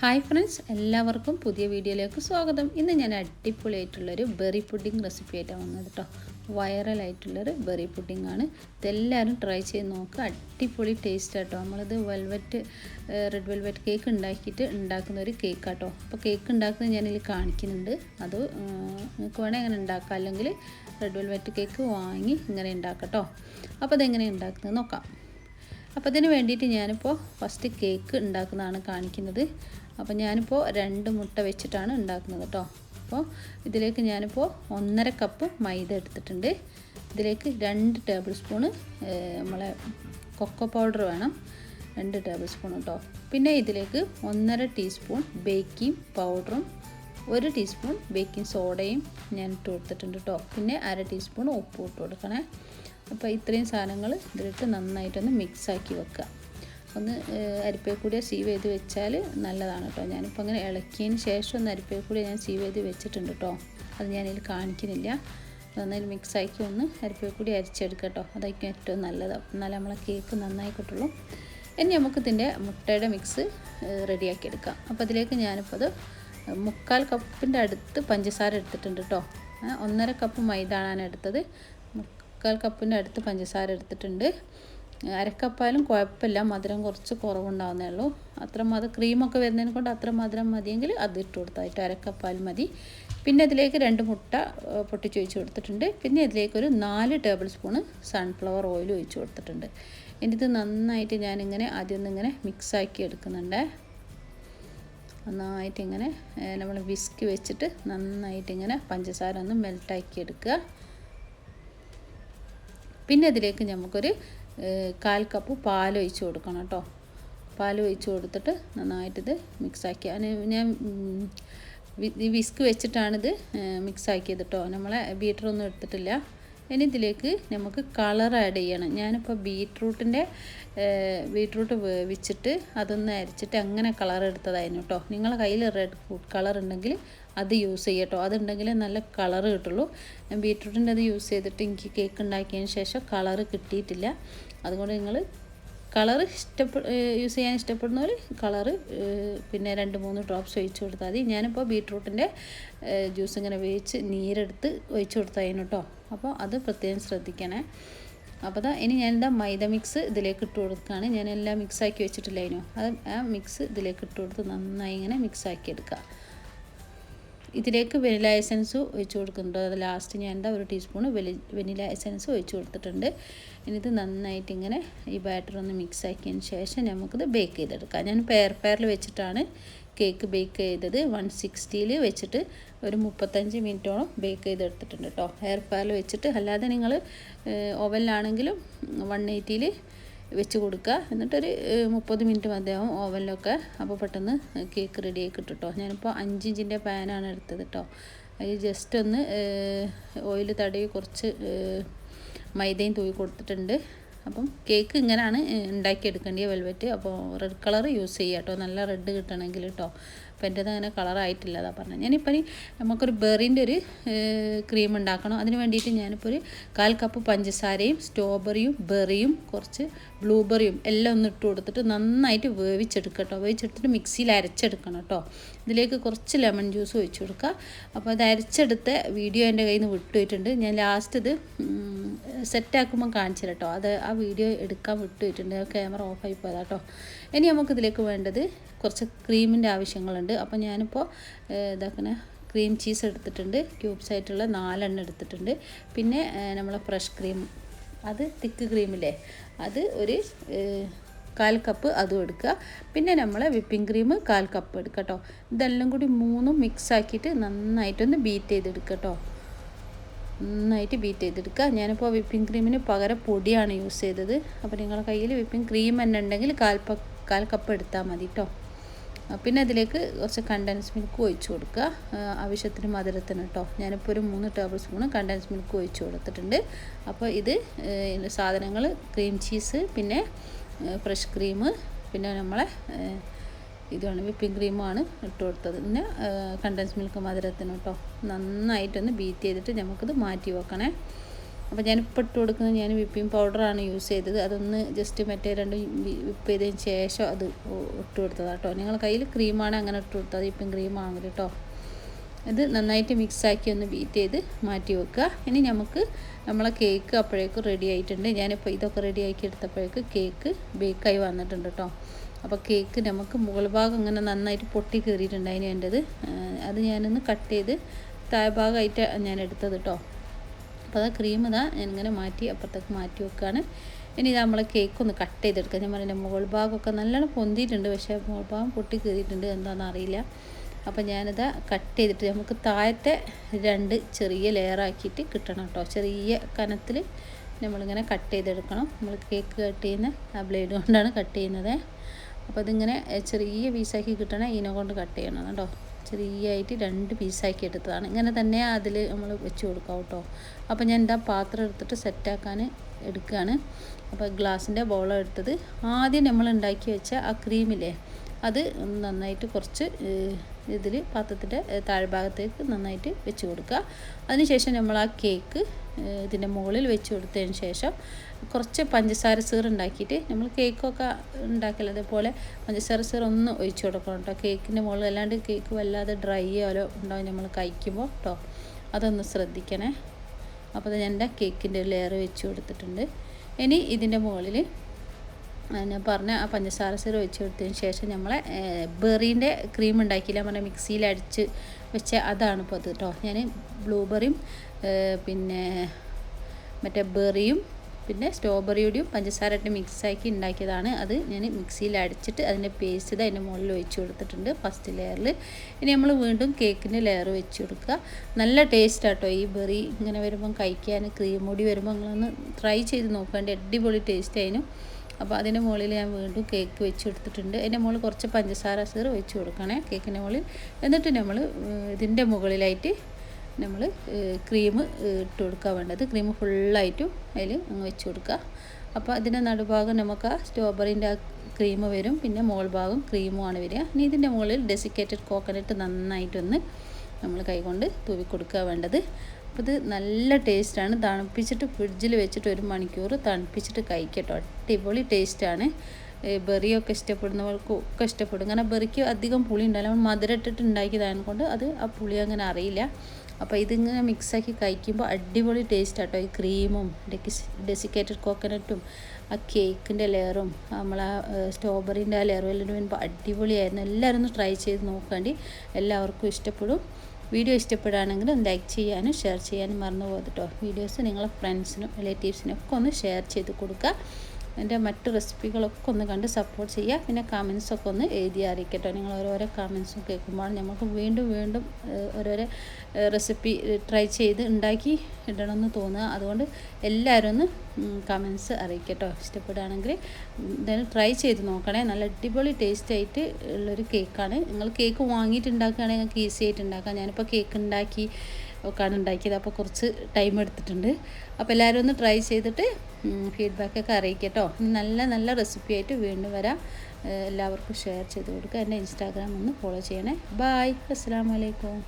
Hi friends എല്ലാവർക്കും പുതിയ വീഡിയോയിലേക്ക് സ്വാഗതം. ഇന്ന് ഞാൻ അടിപൊളിയായിട്ടുള്ളൊരു ബെറി പുഡിംഗ് റെസിപ്പി ആയിട്ടാണ് വന്നത് കേട്ടോ വൈറലായിട്ടുള്ളൊരു ബെറി പുഡിംഗ് ആണ്. ഇതെല്ലാവരും ട്രൈ ചെയ്ത് നോക്കുക അടിപൊളി ടേസ്റ്റ് ആട്ടോ. നമ്മളിത് വെൽവെറ്റ് റെഡ് വെൽവെറ്റ് കേക്ക് ഉണ്ടാക്കിയിട്ട് ഉണ്ടാക്കുന്ന ഒരു കേക്ക് ആട്ടോ. അപ്പോൾ കേക്ക് ഉണ്ടാക്കുന്നത് ഞാനിതിൽ കാണിക്കുന്നുണ്ട്. അത് നിങ്ങൾക്ക് വേണമെങ്കിൽ അങ്ങനെ ഉണ്ടാക്കാം. അല്ലെങ്കിൽ റെഡ് വെൽവെറ്റ് കേക്ക് വാങ്ങി ഇങ്ങനെ ഉണ്ടാക്കാം കേട്ടോ അപ്പോൾ അതെങ്ങനെ ഉണ്ടാക്കുന്നത് നോക്കാം. അപ്പോൾ അതിന് വേണ്ടിയിട്ട് ഞാനിപ്പോൾ ഫസ്റ്റ് കേക്ക് ഉണ്ടാക്കുന്നതാണ് കാണിക്കുന്നത്. അപ്പോൾ ഞാനിപ്പോൾ രണ്ട് മുട്ട വെച്ചിട്ടാണ് ഉണ്ടാക്കുന്നത് കേട്ടോ അപ്പോൾ ഇതിലേക്ക് ഞാനിപ്പോൾ ഒന്നര കപ്പ് മൈദ എടുത്തിട്ടുണ്ട്. ഇതിലേക്ക് രണ്ട് ടേബിൾ സ്പൂണ് നമ്മളെ കൊക്കോ പൗഡർ വേണം. രണ്ട് ടേബിൾ സ്പൂൺ കേട്ടോ പിന്നെ ഇതിലേക്ക് ഒന്നര ടീസ്പൂൺ ബേക്കിംഗ് പൗഡറും ഒരു ടീസ്പൂൺ ബേക്കിംഗ് സോഡയും ഞാൻ ഇട്ട് കൊടുത്തിട്ടുണ്ട് കേട്ടോ പിന്നെ അര ടീസ്പൂൺ ഉപ്പ് ഇട്ട് കൊടുക്കണേ. അപ്പോൾ ഇത്രയും സാധനങ്ങൾ ഇതിലിട്ട് നന്നായിട്ടൊന്ന് മിക്സാക്കി വെക്കുക. ഒന്ന് അരിപ്പയിൽ സീവ് ചെയ്ത് വെച്ചാൽ നല്ലതാണ് കേട്ടോ. ഞാനിപ്പോൾ അങ്ങനെ ഇളക്കിയതിന് ശേഷം ഒന്ന് അരിപ്പയിൽ ഞാൻ സീവ് ചെയ്ത് വെച്ചിട്ടുണ്ട് കേട്ടോ. അത് ഞാനിതിൽ കാണിക്കുന്നില്ല. നന്നായി മിക്സാക്കി ഒന്ന് അരിപ്പേ കൂടി അരിച്ചെടുക്കുക കേട്ടോ. അതായിരിക്കും ഏറ്റവും നല്ലത്. എന്നാലേ നമ്മളെ കേക്ക് നന്നായി കിട്ടുള്ളൂ. ഇനി നമുക്ക് ഇതിന്റെ മുട്ടയുടെ മിക്സ് റെഡിയാക്കി എടുക്കാം. അപ്പോൾ അതിലേക്ക് ഞാനിപ്പോൾ അത് മുക്കാൽ കപ്പിന്റെ അടുത്ത് പഞ്ചസാര എടുത്തിട്ടുണ്ട് കേട്ടോ. ഒന്നര കപ്പ് മൈദ ആണ് എടുത്തത്. മുക്കാൽ കപ്പിന്റെ അടുത്ത് പഞ്ചസാര എടുത്തിട്ടുണ്ട്. അരക്കപ്പായാലും കുഴപ്പമില്ല. മധുരം കുറച്ച് കുറവുണ്ടാവുന്നേ ഉള്ളൂ. അത്ര മധുരം ക്രീമൊക്കെ വരുന്നതിനെ കൊണ്ട് അത്ര മധുരം മതിയെങ്കിൽ അത് ഇട്ട് കൊടുത്തായിട്ട് അരക്കപ്പാൽ മതി. പിന്നെ ഇതിലേക്ക് രണ്ട് മുട്ട പൊട്ടിച്ച് ഒഴിച്ച് കൊടുത്തിട്ടുണ്ട്. പിന്നെ ഇതിലേക്ക് ഒരു നാല് ടേബിൾ സ്പൂണ് സൺഫ്ലവർ ഓയിൽ ഒഴിച്ച് കൊടുത്തിട്ടുണ്ട്. എന്നിട്ട് നന്നായിട്ട് ഞാനിങ്ങനെ ആദ്യം ഒന്നിങ്ങനെ മിക്സാക്കി എടുക്കുന്നുണ്ട്. നന്നായിട്ടിങ്ങനെ നമ്മൾ വിസ്ക് വെച്ചിട്ട് നന്നായിട്ടിങ്ങനെ പഞ്ചസാര ഒന്ന് മെൽട്ടാക്കി എടുക്കുക. പിന്നെ അതിലേക്ക് നമുക്കൊരു കാൽ കപ്പ് പാൽ ഒഴിച്ച് കൊടുക്കണം കേട്ടോ. പാൽ ഒഴിച്ച് കൊടുത്തിട്ട് നന്നായിട്ടിത് മിക്സാക്കി. ഞാൻ വിസ്ക് വെച്ചിട്ടാണിത് മിക്സാക്കിയത് കേട്ടോ. നമ്മളെ ബീറ്ററൊന്നും എടുത്തിട്ടില്ല. ഇനി ഇതിലേക്ക് നമുക്ക് കളർ ആഡ് ചെയ്യണം. ഞാനിപ്പോൾ ബീട്രൂട്ടിന്റെ ബീട്രൂട്ട് വേവിച്ചിട്ട് അതൊന്ന് അരിച്ചിട്ട് അങ്ങനെ കളർ എടുത്തതായിരുന്നു കേട്ടോ നിങ്ങളുടെ കയ്യിൽ റെഡ് കളർ ഉണ്ടെങ്കിൽ അത് യൂസ് ചെയ്യട്ടോ അതുണ്ടെങ്കിൽ നല്ല കളർ കിട്ടുള്ളൂ. ബീട്രൂട്ടിന്റെ അത് യൂസ് ചെയ്തിട്ട് എനിക്ക് കേക്ക് ഉണ്ടാക്കിയതിന് ശേഷം കളർ കിട്ടിയിട്ടില്ല. അതുകൊണ്ട് നിങ്ങൾ കളർ ഇഷ്ടപ്പെ യൂസ് ചെയ്യാൻ ഇഷ്ടപ്പെടുന്നവർ കളറ് പിന്നെ രണ്ട് മൂന്ന് ഡ്രോപ്സ് ഒഴിച്ച് കൊടുത്താൽ മതി. ഞാനിപ്പോൾ ബീട്രൂട്ടിന്റെ ജ്യൂസ് ഇങ്ങനെ വേവിച്ച് നീരെടുത്ത് ഒഴിച്ച് കൊടുത്താൽ കേട്ടോ അപ്പോൾ അത് പ്രത്യേകം ശ്രദ്ധിക്കണേ. അപ്പോൾ അതാ ഇനി ഞാൻ മൈദ മിക്സ് ഇതിലേക്ക് ഇട്ട് കൊടുക്കുകയാണ് ഞാനെല്ലാം മിക്സാക്കി വെച്ചിട്ടില്ലായിരുന്നു അത് ആ മിക്സ് ഇതിലേക്ക് ഇട്ട് കൊടുത്ത് നന്നായി ഇങ്ങനെ മിക്സാക്കി എടുക്കുക ഇതിലേക്ക് വെനില എസൻസ് ഒഴിച്ച് കൊടുക്കുന്നുണ്ട്. അത് ലാസ്റ്റ് ഞാൻ എന്താ ഒരു ടീസ്പൂൺ വെലി വെനില എസൻസ് ഒഴിച്ച് കൊടുത്തിട്ടുണ്ട്. ഇനിയിത് നന്നായിട്ട് ഇങ്ങനെ ഈ ബാറ്റർ ഒന്ന് മിക്സ് ആക്കിയതിന് ശേഷം നമുക്കിത് ബേക്ക് ചെയ്തെടുക്കാം. ഞാൻ പെയർ പെയറിൽ വെച്ചിട്ടാണ് കേക്ക് ബേക്ക് ചെയ്തത്. വൺ സിക്സ്റ്റിയിൽ വെച്ചിട്ട് ഒരു മുപ്പത്തഞ്ച് മിനിറ്റോളം ബേക്ക് ചെയ്തെടുത്തിട്ടുണ്ട് കേട്ടോ ഹെയർ പെയറിൽ വെച്ചിട്ട് അല്ലാതെ നിങ്ങൾ ഓവനിലാണെങ്കിലും വൺ എയ്റ്റിയിൽ വെച്ച് കൊടുക്കുക. എന്നിട്ടൊരു മുപ്പത് മിനിറ്റ് മതിയാവും ഓവനിലൊക്കെ. അപ്പോൾ പെട്ടെന്ന് കേക്ക് റെഡി ആയി കിട്ടും കേട്ടോ ഞാനിപ്പോൾ അഞ്ച് ഇഞ്ചിന്റെ പാനാണ് എടുത്തത് കേട്ടോ അതിൽ ജസ്റ്റ് ഒന്ന് ഓയിൽ തടവി കുറച്ച് മൈദയും തൂവി കൊടുത്തിട്ടുണ്ട്. അപ്പം കേക്ക് ഇങ്ങനെയാണ് ഉണ്ടാക്കിയെടുക്കേണ്ടത് വെൽവെറ്റ് അപ്പോൾ റെഡ് കളർ യൂസ് ചെയ്യുക കേട്ടോ നല്ല റെഡ് കിട്ടണമെങ്കിൽ കേട്ടോ അപ്പോൾ എന്റേത് അങ്ങനെ കളറായിട്ടില്ല അതാ പറഞ്ഞത് ഞാനിപ്പോൾ നമുക്കൊരു ബെറിന്റെ ഒരു ക്രീം ഉണ്ടാക്കണം അതിന് വേണ്ടിയിട്ട് ഞാനിപ്പോൾ ഒരു കാൽ കപ്പ് പഞ്ചസാരയും സ്ട്രോബെറിയും ബെറിയും കുറച്ച് ബ്ലൂബെറിയും എല്ലാം ഒന്ന് ഇട്ട് കൊടുത്തിട്ട് നന്നായിട്ട് വേവിച്ചെടുക്കുക കേട്ടോ വേവിച്ചെടുത്തിട്ട് മിക്സിയിൽ അരച്ചെടുക്കണം കേട്ടോ. ഇതിലേക്ക് കുറച്ച് ലെമൺ ജ്യൂസ് ഒഴിച്ച് കൊടുക്കുക അപ്പോൾ അത് അരച്ചെടുത്ത വീഡിയോ എന്റെ കയ്യിൽ നിന്ന് വിട്ടുപോയിട്ടുണ്ട്. ഞാൻ ലാസ്റ്റ് ഇത് സെറ്റാക്കുമ്പോൾ കാണിച്ചു കേട്ടോ അത് ആ വീഡിയോ എടുക്കാൻ വിട്ടുപോയിട്ടുണ്ട്. ക്യാമറ ഓഫായി പോയതാ ഇനി നമുക്കിതിലേക്ക് വേണ്ടത് കുറച്ച് ക്രീമിന്റെ ആവശ്യങ്ങളുണ്ട്. അപ്പോൾ ഞാനിപ്പോൾ ഇതാക്കുന്ന ക്രീം ചീസ് എടുത്തിട്ടുണ്ട്. ക്യൂബ്സ് ആയിട്ടുള്ള നാലെണ്ണം എടുത്തിട്ടുണ്ട്. പിന്നെ നമ്മളെ ഫ്രഷ് ക്രീം. അത് തിക്ക് ക്രീമില്ലേ? അത് ഒരു കാൽ കപ്പ് അതും എടുക്കുക. പിന്നെ നമ്മൾ വിപ്പിംഗ് ക്രീം കാൽ കപ്പ് എടുക്കുക കേട്ടോ. ഇതെല്ലാം കൂടി മൂന്നും മിക്സ് ആക്കിയിട്ട് നന്നായിട്ടൊന്ന് ബീറ്റ് ചെയ്തെടുക്കുക കേട്ടോ. നന്നായിട്ട് ബീറ്റ് ചെയ്തെടുക്കുക. ഞാനിപ്പോൾ വിപ്പിംഗ് ക്രീമിന് പകരം പൊടിയാണ് യൂസ് ചെയ്തത്. അപ്പോൾ നിങ്ങളുടെ കയ്യിൽ വിപ്പിംഗ് ക്രീം തന്നെ ഉണ്ടെങ്കിൽ കാൽ കാൽ കപ്പ് എടുത്താൽ മതി കേട്ടോ പിന്നെ അതിലേക്ക് കുറച്ച് കണ്ടൻസ് മിൽക്ക് ഒഴിച്ച് കൊടുക്കുക. ആവശ്യത്തിന് മധുരത്തിന് കേട്ടോ ഞാനിപ്പോൾ ഒരു മൂന്ന് ടേബിൾ സ്പൂൺ കണ്ടൻസ് മിൽക്ക് ഒഴിച്ച് കൊടുത്തിട്ടുണ്ട്. അപ്പോൾ ഇത് സാധനങ്ങൾ ക്രീം ചീസ് പിന്നെ ഫ്രഷ് ക്രീം പിന്നെ നമ്മളെ ഇതാണ് വിപ്പിംഗ് ക്രീമാണ് ഇട്ട് കൊടുത്തത്. പിന്നെ കണ്ടൻസ് മിൽക്ക് മധുരത്തിന് കേട്ടോ നന്നായിട്ടൊന്ന് ബീറ്റ് ചെയ്തിട്ട് നമുക്കിത് മാറ്റി വെക്കണേ. അപ്പോൾ ഞാൻ ഇപ്പോൾ ഇട്ട് കൊടുക്കുന്നത് ഞാൻ വിപ്പിംഗ് പൗഡറാണ് യൂസ് ചെയ്തത്. അതൊന്ന് ജസ്റ്റ് മറ്റേ രണ്ട് വിപ്പ് ചെയ്തതിന് ശേഷം അത് ഇട്ട് കൊടുത്തതാണ് കേട്ടോ. നിങ്ങൾ കയ്യിൽ ക്രീമാണ് അങ്ങനെ ഇട്ട് കൊടുത്തത് വിപ്പിംഗ് ക്രീമാണെങ്കിൽ കേട്ടോ. ഇത് നന്നായിട്ട് മിക്സാക്കി ഒന്ന് ബീറ്റ് ചെയ്ത് മാറ്റി വെക്കുക. ഇനി നമുക്ക് നമ്മളെ കേക്ക് അപ്പോഴേക്കും റെഡി ആയിട്ടുണ്ട്. ഞാനിപ്പോൾ ഇതൊക്കെ റെഡി ആക്കി എടുത്തപ്പോഴേക്ക് കേക്ക് ബേക്കായി വന്നിട്ടുണ്ട് കേട്ടോ. അപ്പോൾ കേക്ക് നമുക്ക് മുകൾ ഭാഗം ഇങ്ങനെ നന്നായിട്ട് പൊട്ടി കയറിയിട്ടുണ്ടായിരുന്നു എന്റെത് അത് ഞാനൊന്ന് കട്ട് ചെയ്ത് താഴ്ഭാഗമായിട്ട് ഞാൻ എടുത്തത് കേട്ടോ. അപ്പോൾ അതാ ക്രീം ഇതാ. ഇങ്ങനെ മാറ്റി അപ്പുറത്തേക്ക് മാറ്റി വെക്കുകയാണ് ഇനി ഇത് നമ്മളെ കേക്ക് ഒന്ന് കട്ട് ചെയ്തെടുക്കുക ഞാൻ പറഞ്ഞ മുകൾ ഭാഗമൊക്കെ നല്ലോണം പൊന്തിയിട്ടുണ്ട്. പക്ഷേ മുകൾ ഭാഗം പൊട്ടി കയറിയിട്ടുണ്ട് എന്താണെന്ന് അറിയില്ല. അപ്പോൾ ഞാനിത് കട്ട് ചെയ്തിട്ട് നമുക്ക് താഴത്തെ രണ്ട് ചെറിയ ലെയറാക്കിയിട്ട് കിട്ടണം കേട്ടോ. ചെറിയ കനത്തിൽ നമ്മളിങ്ങനെ കട്ട് ചെയ്തെടുക്കണം. നമ്മൾ കേക്ക് കട്ട് ചെയ്യുന്ന ആ ബ്ലേഡ് കൊണ്ടാണ് കട്ട് ചെയ്യുന്നത്. അപ്പോൾ അതിങ്ങനെ ചെറിയ പീസാക്കി കിട്ടണേ ഇതിനെ കൊണ്ട് കട്ട് ചെയ്യണം കേട്ടോ. ചെറിയായിട്ട് രണ്ട് പീസാക്കി എടുത്തതാണ്. ഇങ്ങനെ തന്നെ അതിൽ നമ്മൾ വെച്ച് കൊടുക്കാം കേട്ടോ. അപ്പോൾ ഞാൻ എന്താ പാത്രം എടുത്തിട്ട് സെറ്റാക്കാൻ എടുക്കുകയാണ് അപ്പോൾ ഗ്ലാസിന്റെ ബോളം എടുത്തത്. ആദ്യം നമ്മൾ ഉണ്ടാക്കി വെച്ച ആ ക്രീമില്ലേ അത് നന്നായിട്ട് കുറച്ച് ഇതിൽ പാത്രത്തിന്റെ താഴ്ഭാഗത്തേക്ക് നന്നായിട്ട് വെച്ച് കൊടുക്കുക. അതിനുശേഷം നമ്മൾ ആ കേക്ക് ഇതിന്റെ മുകളിൽ വെച്ച് കൊടുത്തതിന് ശേഷം കുറച്ച് പഞ്ചസാര സീർ ഉണ്ടാക്കിയിട്ട് നമ്മൾ കേക്കൊക്കെ ഉണ്ടാക്കില്ല അതേപോലെ പഞ്ചസാര സീർ ഒന്ന് ഒഴിച്ചു കൊടുക്കണം കേട്ടോ. കേക്കിന്റെ മുകളിൽ അല്ലാണ്ട് കേക്ക് വല്ലാതെ ഡ്രൈ ആയാലോ ഉണ്ടാവും നമ്മൾ കഴിക്കുമ്പോൾ കേട്ടോ. അതൊന്ന് ശ്രദ്ധിക്കണേ. അപ്പോൾ ഞാൻ എന്റെ കേക്കിന്റെ ലെയർ വെച്ച് കൊടുത്തിട്ടുണ്ട്. ഇനി ഇതിന്റെ മുകളിൽ ഞാൻ പറഞ്ഞ ആ പഞ്ചസാര സീറ വെച്ച് കൊടുത്തതിന് ശേഷം നമ്മളെ ബെറീന്റെ ക്രീം ഉണ്ടാക്കിയില്ല പറഞ്ഞാൽ മിക്സിയിൽ അടിച്ച് വെച്ച അതാണ് ഇപ്പോൾ അത് കേട്ടോ ഞാൻ ബ്ലൂബെറിയും പിന്നെ മറ്റേ ബെറിയും പിന്നെ സ്ട്രോബെറിയുടെയും പഞ്ചസാര ഇട്ട് മിക്സാക്കി ഉണ്ടാക്കിയതാണ് അത്. ഞാൻ മിക്സിയിൽ അടിച്ചിട്ട് അതിന്റെ പേസ്റ്റ് ഇത് അതിന്റെ മുകളിൽ ഒഴിച്ച് കൊടുത്തിട്ടുണ്ട് ഫസ്റ്റ് ലെയറിൽ ഇനി നമ്മൾ വീണ്ടും കേക്കിന്റെ ലെയർ വെച്ച് കൊടുക്കുക. നല്ല ടേസ്റ്റ് ആട്ടോ ഈ ബെറി ഇങ്ങനെ വരുമ്പം കഴിക്കാൻ ക്രീം മുടി വരുമ്പോൾ നിങ്ങളൊന്ന് ട്രൈ ചെയ്ത് നോക്കേണ്ട അടിപൊളി ടേസ്റ്റ് അതിനും അപ്പോൾ അതിന്റെ മുകളിൽ ഞാൻ വീണ്ടും കേക്ക് വെച്ച് കൊടുത്തിട്ടുണ്ട്. അതിന്റെ മുകളിൽ കുറച്ച് പഞ്ചസാര സീർ വെച്ച് കൊടുക്കണേ കേക്കിന്റെ മുകളിൽ. എന്നിട്ട് നമ്മൾ ഇതിന്റെ മുകളിലായിട്ട് നമ്മൾ ക്രീം ഇട്ട് കൊടുക്കുക വേണ്ടത്. ക്രീം ഫുള്ളായിട്ടും അതിൽ അങ്ങ് വെച്ച് കൊടുക്കുക അപ്പോൾ അതിന്റെ നടുഭാഗം നമുക്ക് ആ സ്ട്രോബെറിന്റെ ആ ക്രീം വരും. പിന്നെ മോൾ ഭാഗം ക്രീമുമാണ് വരിക. ഇനി ഇതിന്റെ മുകളിൽ ഡെസിക്കേറ്റഡ് കോക്കനട്ട് നന്നായിട്ടൊന്ന് നമ്മൾ കൈകൊണ്ട് തൂവി കൊടുക്കുക വേണ്ടത്. അപ്പോൾ ഇത് നല്ല ടേസ്റ്റാണ്. തണുപ്പിച്ചിട്ട് ഫ്രിഡ്ജിൽ വെച്ചിട്ട് ഒരു മണിക്കൂർ തണുപ്പിച്ചിട്ട് കഴിക്കട്ടോ. അടിപൊളി ടേസ്റ്റാണ്. ബെറിയൊക്കെ ഇഷ്ടപ്പെടുന്നവർക്കും ഒക്കെ ഇഷ്ടപ്പെടും. കാരണം ബെറിക്ക് അധികം പുളി ഉണ്ടാവില്ല. നമ്മൾ മധുരം ഇട്ടിട്ട് ഉണ്ടാക്കിയതായത് കൊണ്ട് അത് ആ പുളി അങ്ങനെ അറിയില്ല. അപ്പോൾ ഇതിങ്ങനെ മിക്സാക്കി കഴിക്കുമ്പോൾ അടിപൊളി ടേസ്റ്റ് ആട്ടോ ഈ ക്രീമും ഡെസിക്കേറ്റഡ് കോക്കനട്ടും ആ കേക്കിന്റെ ലെയറും നമ്മൾ ആ സ്ട്രോബെറിന്റെ ആ ലെയറും എല്ലാം വരുമ്പോൾ അടിപൊളിയായിരുന്നു. എല്ലാവരും ഒന്ന് ട്രൈ ചെയ്ത് നോക്കാണ്ടി എല്ലാവർക്കും ഇഷ്ടപ്പെടും. വീഡിയോ ഇഷ്ടപ്പെടുകയാണെങ്കിൽ ലൈക്ക് ചെയ്യാനും ഷെയർ ചെയ്യാനും മറന്നു പോകട്ടോ വീഡിയോസ് നിങ്ങളെ ഫ്രണ്ട്സിനും റിലേറ്റീവ്സിനും ഒക്കെ ഒന്ന് ഷെയർ ചെയ്ത് കൊടുക്കുക. എന്റെ മറ്റ് റെസിപ്പികളൊക്കെ ഒന്ന് കണ്ട് സപ്പോർട്ട് ചെയ്യുക. പിന്നെ കമൻസൊക്കെ ഒന്ന് എഴുതി അറിയിക്കട്ടോ. നിങ്ങൾ ഓരോരോ കമൻസും കേൾക്കുമ്പോൾ നമുക്ക് വീണ്ടും വീണ്ടും ഓരോരോ റെസിപ്പി ട്രൈ ചെയ്ത് ഉണ്ടാക്കി ഇടണമെന്ന് തോന്നുക. അതുകൊണ്ട് എല്ലാവരും ഒന്ന് കമൻസ് അറിയിക്കട്ടോ. ഇഷ്ടപ്പെടുകയാണെങ്കിൽ എന്തായാലും ട്രൈ ചെയ്ത് നോക്കണേ. നല്ല അടിപൊളി ടേസ്റ്റ് ആയിട്ട് ഉള്ളൊരു കേക്കാണ് നിങ്ങൾ കേക്ക് വാങ്ങിയിട്ട് ഉണ്ടാക്കുകയാണെങ്കിൽ നിങ്ങൾക്ക് ഈസി ആയിട്ട് ഉണ്ടാക്കാം. ഞാനിപ്പോൾ കേക്ക് ഉണ്ടാക്കി ഒക്കെയാണ് ഉണ്ടാക്കിയത്. അപ്പോൾ കുറച്ച് ടൈം എടുത്തിട്ടുണ്ട്. അപ്പോൾ എല്ലാവരും ഒന്ന് ട്രൈ ചെയ്തിട്ട് ഫീഡ്ബാക്കൊക്കെ അറിയിക്കട്ടോ. നല്ല നല്ല റെസിപ്പി ആയിട്ട് വീണ്ടും വരാം. എല്ലാവർക്കും ഷെയർ ചെയ്ത് കൊടുക്കുക. എന്റെ ഇൻസ്റ്റാഗ്രാം ഒന്ന് ഫോളോ ചെയ്യണേ. ബായ് അസ്സാം വലൈക്കും